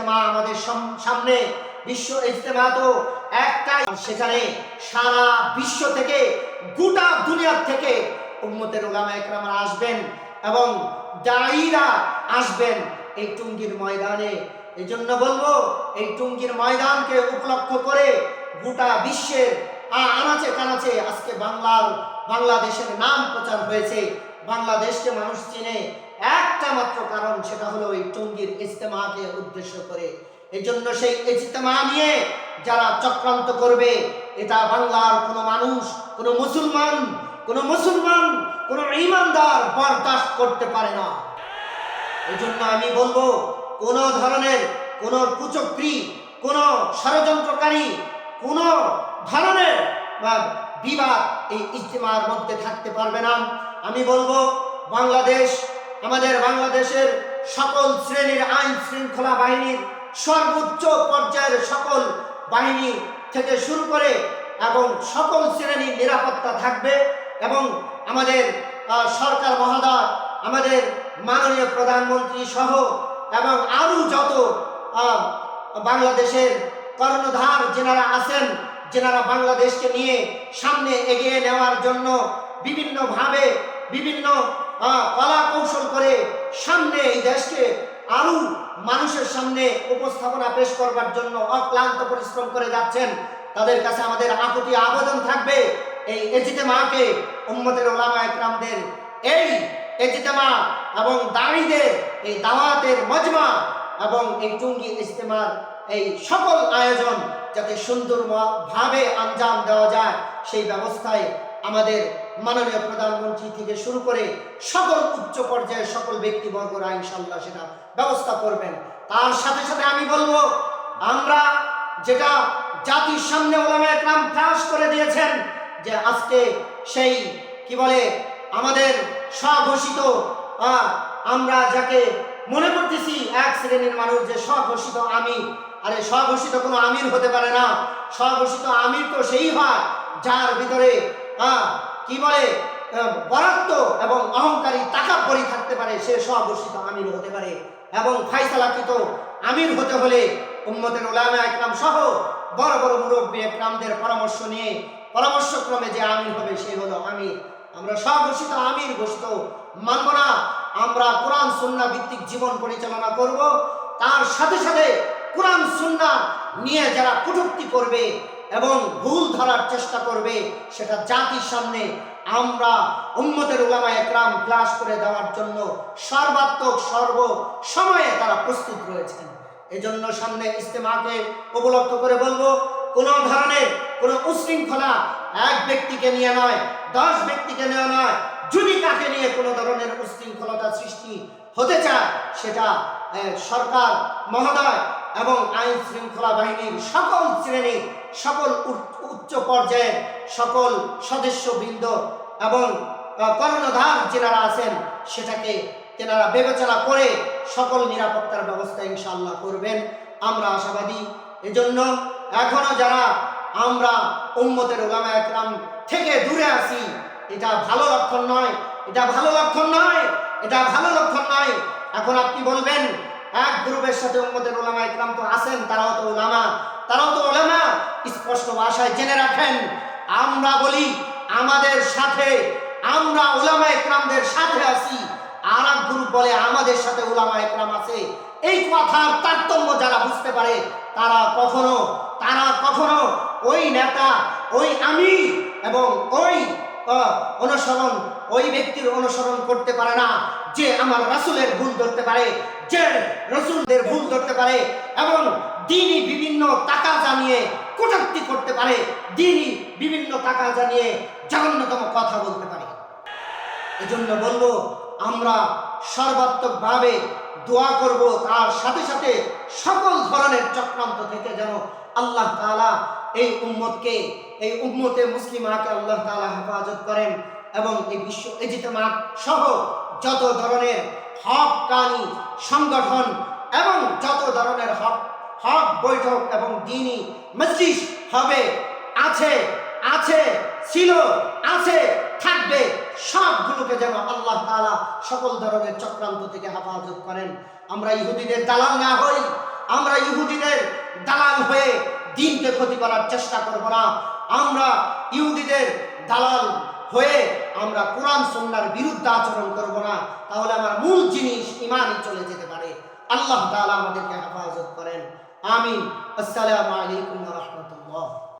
ইজতেমা আমাদের সামনে বিশ্ব ইজতেমা তো একটাই। সেখানে সারা বিশ্ব থেকে, গোটা দুনিয়ার থেকে উম্মতের ওলামা একরামরা আসবেন এবং দায়ীরা আসবেন এই টুঙ্গির ময়দানে। এই জন্য বলব, এই টুঙ্গির ময়দানকে উপলক্ষ করে গোটা বিশ্বের আনাচে কানাচে আজকে বাংলার, বাংলাদেশের নাম প্রচার হয়েছে। বাংলাদেশকে মানুষ চিনে একটা মাত্র কারণ, সেটা হলো এই টুঙ্গির ইজতেমাকে উদ্দেশ্য করে। এই জন্য সেই ইজতেমা নিয়ে যারা চক্রান্ত করবে, এটা বাংলার কোনো মানুষ, কোনো মুসলমান কোনো মুসলমান, কোনো ইমানদার বরদাস্ত করতে পারে না। এই জন্য আমি বলব, কোন ধরনের কোন কুচক্রি, কোন ষড়যন্ত্রকারী, কোন ধরনের বিবাদ এই ইজতিমার মধ্যে থাকতে পারবে না। আমি বলব, বাংলাদেশ আমাদের বাংলাদেশের সকল শ্রেণির আইন শৃঙ্খলা বাহিনীর সর্বোচ্চ পর্যায়ের সকল বাহিনী থেকে শুরু করে এবং সকল শ্রেণির নিরাপত্তা থাকবে এবং আমাদের সরকার মহোদয় আমাদের মাননীয় প্রধানমন্ত্রী সহ এবং আরও যত বাংলাদেশের কর্ণধার যেনারা আছেন, যেনারা বাংলাদেশকে নিয়ে সামনে এগিয়ে নেওয়ার জন্য বিভিন্নভাবে বিভিন্ন কলা সামনে এই দেশকে আরও মানুষের সামনে উপস্থাপনা পেশ করবার জন্য অক্লান্ত পরিশ্রম করে যাচ্ছেন। তাদের কাছে আমাদের আকুতি আবেদন থাকবে এই এজিতেমাকে উম্মতের ওলামা একরামদের। এই এজিতেমা এবং দাঁড়িদের এই দাওয়াতের মজমা এবং এই টুঙ্গি ইজতেমার এই সকল আয়োজন যাতে সুন্দর ভাবে আঞ্জাম দেওয়া যায়, সেই ব্যবস্থায় আমাদের মাননীয় প্রধানমন্ত্রী থেকে শুরু করে সকল উচ্চ পর্যায়ের সকল ব্যক্তিবর্গরা ইনশাল্লাহ সেটা ব্যবস্থা করবেন। তার সাথে সাথে আমি বলব, আমরা যেটা জাতির সামনে ওলামা ফ্লাশ করে দিয়েছেন, যে আজকে সেই, কি বলে, আমাদের স্বঘোষিত আমরা যাকে মনে করতেছি এক শ্রেণির মানুষ যে স্বঘোষিত আমির আরে স্বঘোষিত কোনো আমির হতে পারে না। স্বঘোষিত আমির তো সেই হয় যার ভিতরে আহ, কি বলে বরাত্ম এবং অহংকারী টাকা পরি থাকতে পারে সে স্বঘোষিত আমির হতে পারে। এবং ফাইসালাকৃত আমির হতে হলে উম্মতের ওলামা একরাম সহ বড় বড় মুরব্বী একরামদের পরামর্শ নিয়ে পরামর্শক্রমে যে আমির হবে সে হলো আমির। আমরা স্বঘোষিত আমির ঘোষিত মানব না আমরা কোরআন সুন্না ভিত্তিক জীবন পরিচালনা করব। তার সাথে সাথে কোরআন সুন্না নিয়ে যারা কটূক্তি করবে এবং ভুল ধরার চেষ্টা করবে, সেটা জাতির সামনে আমরা উম্মতের উলামা একরাম ক্লাস করে দেওয়ার জন্য সর্বাত্মক সর্ব সময়ে তারা প্রস্তুত রয়েছেন। এজন্য সামনে ইস্তেমাকে উপলক্ষ করে বলব, কোনো ধরনের কোনো উশৃঙ্খলা এক ব্যক্তিকে নিয়ে নয়, দশ ব্যক্তিকে নিয়ে নয়, যদি তাকে নিয়ে কোনো ধরনের উশৃঙ্খলতা সৃষ্টি হতে চায়, সেটা সরকার, মহোদয় এবং আইন শৃঙ্খলা বাহিনীর সকল শ্রেণি, সকল উচ্চ- পর্যায়ের সকল সদস্যবৃন্দ এবং কর্ণধার যেনারা আছেন, সেটাকে তেনারা বিবেচনা করে সকল নিরাপত্তার ব্যবস্থা ইনশাল্লাহ করবেন। আমরা আশাবাদী। এজন্য এখনও যারা আমরা উম্মতের ওলামা একরাম থেকে দূরে আছি, এটা ভালো লক্ষণ নয়, এটা ভালো লক্ষণ নয়, এটা ভালো লক্ষণ নয়। এখন আপনি বলবেন এক গ্রুপের সাথে উম্মতের ওলামা একরাম তো আছেন, তারাও তো ওলামা তারাও তো ওলামা স্পষ্ট ভাষায় জেনে রাখেন। আমরা বলি, আমাদের সাথে, আমরা ওলামা একরামদের সাথে আছি। আর এক গ্রুপ বলে, আমাদের সাথে ওলামা একরাম আছে। এই কথার তারতম্য যারা বুঝতে পারে, তারা কখনো তারা কখনো ওই নেতা, ওই আমি এবং ওই অনুসরণ, ওই ব্যক্তির অনুসরণ করতে পারে না। যে আমার রাসূলের ভুল ধরতে পারে, যে রসুলদের ভুল ধরতে পারে, এবং দিনই বিভিন্ন টাকা জানিয়ে কটাক্তি করতে পারে, দিনই বিভিন্ন টাকা জানিয়ে জঘন্যতম কথা বলতে পারে। এজন্য বলব, আমরা সর্বাত্মকভাবে দোয়া করব, তার সাথে সাথে সকল ধরনের চক্রান্ত থেকে যেন আল্লাহ তাআলা এই উম্মতকে এই উম্মতে মুসলিমাকে আল্লাহ তাআলা হেফাজত করেন এবং এই বিশ্ব এজিতেমা সহ যত ধরনের হক কানি সংগঠন এবং যত ধরনের হক হক বৈঠক এবং দিনী মজলিস হবে, আছে আছে, ছিল, আছে, থাকবে, সবগুলোকে যেন আল্লাহ তাআলা সকল ধরনের চক্রান্ত থেকে হেফাজত করেন। আমরা ইহুদিদের দালাল না হই, আমরা ইহুদিদের দালাল হয়ে দিনকে ক্ষতি করার চেষ্টা করব না। আমরা ইহুদিদের দালাল হয়ে আমরা কোরআন সন্ন্যার বিরুদ্ধে আচরণ করব না, তাহলে আমার মূল জিনিস ইমানই চলে যেতে পারে। আল্লাহ তালা আমাদেরকে হেফাজত করেন। আমিন। আসসালামু আলাইকুম রাহমাতুল্লাহ।